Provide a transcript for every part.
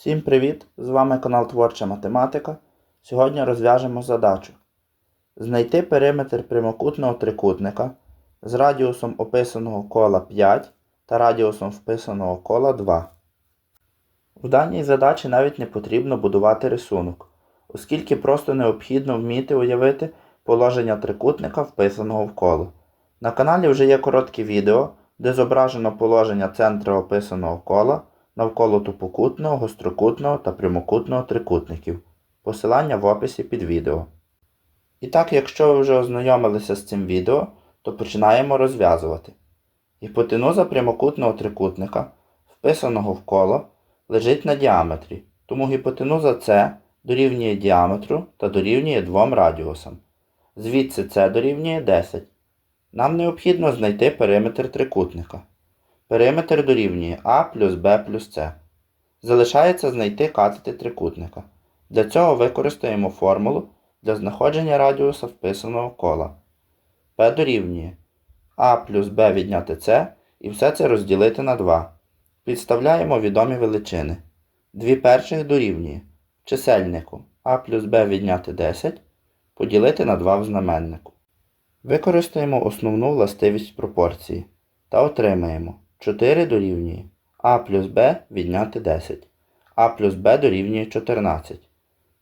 Всім привіт! З вами канал Творча Математика. Сьогодні розв'яжемо задачу. Знайти периметр прямокутного трикутника з радіусом описаного кола 5 та радіусом вписаного кола 2. В даній задачі навіть не потрібно будувати рисунок, оскільки просто необхідно вміти уявити положення трикутника, вписаного в коло. На каналі вже є коротке відео, де зображено положення центра описаного кола навколо тупокутного, гострокутного та прямокутного трикутників. Посилання в описі під відео. І так, якщо ви вже ознайомилися з цим відео, то починаємо розв'язувати. Гіпотенуза прямокутного трикутника, вписаного в коло, лежить на діаметрі, тому гіпотенуза С дорівнює діаметру та дорівнює двом радіусам. Звідси С дорівнює 10. Нам необхідно знайти периметр трикутника. Периметр дорівнює А плюс Б плюс С. Залишається знайти катети трикутника. Для цього використаємо формулу для знаходження радіуса вписаного кола. P дорівнює А плюс Б відняти С і все це розділити на 2. Підставляємо відомі величини. Дві перших дорівнює чисельнику А плюс Б відняти 10 поділити на 2 в знаменнику. Використаємо основну властивість пропорції та отримаємо 4 дорівнює А плюс Б відняти 10. А плюс Б дорівнює 14.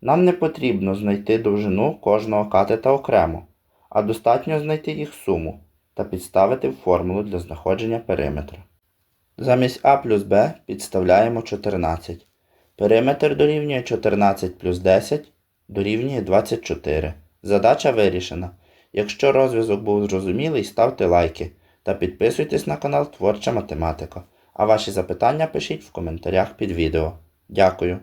Нам не потрібно знайти довжину кожного катета окремо, а достатньо знайти їх суму та підставити в формулу для знаходження периметра. Замість А плюс Б підставляємо 14. Периметр дорівнює 14 плюс 10 дорівнює 24. Задача вирішена. Якщо розв'язок був зрозумілий, ставте лайки та підписуйтесь на канал Творча Математика. А ваші запитання пишіть в коментарях під відео. Дякую.